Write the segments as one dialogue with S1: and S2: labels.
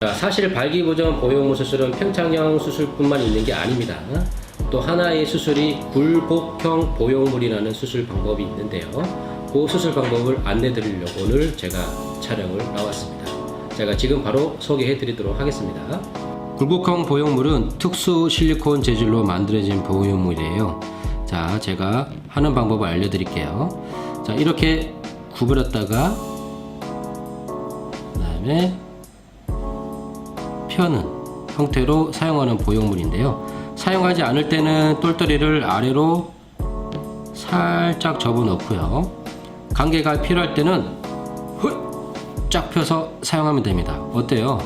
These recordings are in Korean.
S1: 자, 사실 발기부전 보형물 수술은 평창형 수술뿐만 있는 게 아닙니다. 또 하나의 수술이 굴곡형 보형물이라는 수술 방법이 있는데요. 그 수술 방법을 안내 드리려고 오늘 제가 촬영을 나왔습니다. 제가 지금 바로 소개해 드리도록 하겠습니다. 굴곡형 보형물은 특수 실리콘 재질로 만들어진 보형물이에요. 자, 제가 하는 방법을 알려드릴게요. 자, 이렇게 구부렸다가 그 다음에 펴는 형태로 사용하는 보형물인데요. 사용하지 않을 때는 똘똘이를 아래로 살짝 접어 놓고요. 관계가 필요할 때는 쫙 펴서 사용하면 됩니다. 어때요?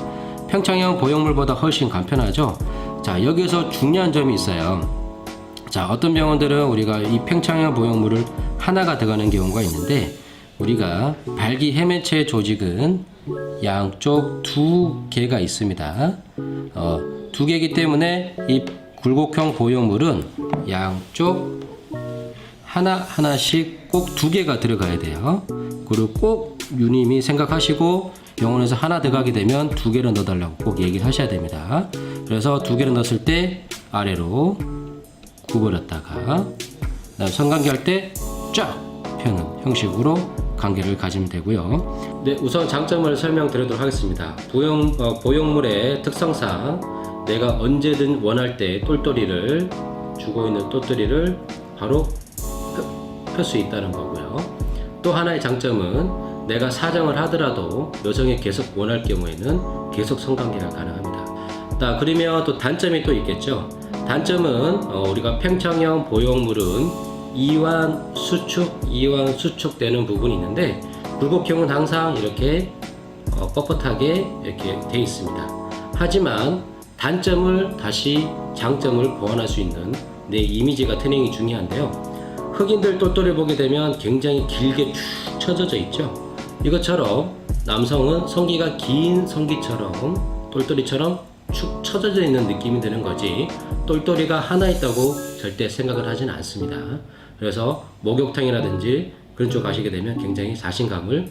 S1: 평창형 보형물보다 훨씬 간편하죠? 자, 여기서 중요한 점이 있어요. 자, 어떤 병원들은 우리가 이 평창형 보형물을 하나가 들어가는 경우가 있는데 우리가 발기 해면체 조직은 양쪽 두 개가 있습니다. 어, 두 개이기 때문에 이 굴곡형 보형물은 양쪽 하나 하나씩 꼭 두 개가 들어가야 돼요. 그리고 꼭 유님이 생각하시고 병원에서 하나 들어가게 되면 두 개를 넣어달라고 꼭 얘기를 하셔야 됩니다. 그래서 두 개를 넣었을 때 아래로 구부렸다가 성관계 할때 쫙 펴는 형식으로 관계를 가지면 되고요. 네, 우선 장점을 설명드리도록 하겠습니다. 보형, 어, 보형물의 특성상 내가 언제든 원할 때 똘똘이를 주고 있는 똘똘이를 바로 펼 수 있다는 거고요. 또 하나의 장점은 내가 사정을 하더라도 여성이 계속 원할 경우에는 계속 성관계가 가능합니다. 자, 그러면 또 단점이 또 있겠죠. 단점은 어, 우리가 평창형 보형물은 이완 수축, 이완 수축 되는 부분이 있는데 굴곡형은 항상 이렇게 어, 뻣뻣하게 이렇게 돼 있습니다. 하지만 단점을 다시 장점을 보완할 수 있는 내 이미지가 트닝이 중요한데요. 흑인들 똘똘이 보게 되면 굉장히 길게 쭉 쳐져져 있죠. 이것처럼 남성은 성기가 긴 성기처럼 똘똘이처럼 축 처져져 있는 느낌이 드는 거지 똘똘이가 하나 있다고 절대 생각을 하진 않습니다. 그래서 목욕탕이라든지 그런 쪽 가시게 되면 굉장히 자신감을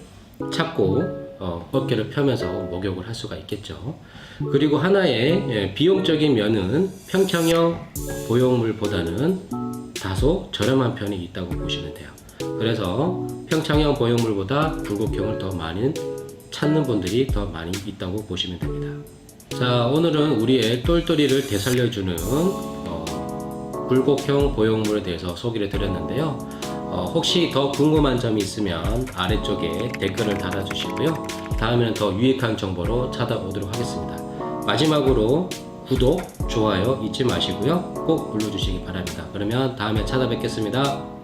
S1: 찾고 어, 어깨를 펴면서 목욕을 할 수가 있겠죠. 그리고 하나의 예, 비용적인 면은 평창형 보형물보다는 다소 저렴한 편이 있다고 보시면 돼요. 그래서 평창형 보형물보다 굴곡형을 더 많이 찾는 분들이 더 많이 있다고 보시면 됩니다. 자, 오늘은 우리의 똘똘이를 되살려주는 어, 굴곡형 보형물에 대해서 소개를 드렸는데요. 어, 혹시 더 궁금한 점이 있으면 아래쪽에 댓글을 달아주시고요. 다음에는 더 유익한 정보로 찾아오도록 하겠습니다. 마지막으로 구독, 좋아요 잊지 마시고요. 꼭 눌러주시기 바랍니다. 그러면 다음에 찾아뵙겠습니다.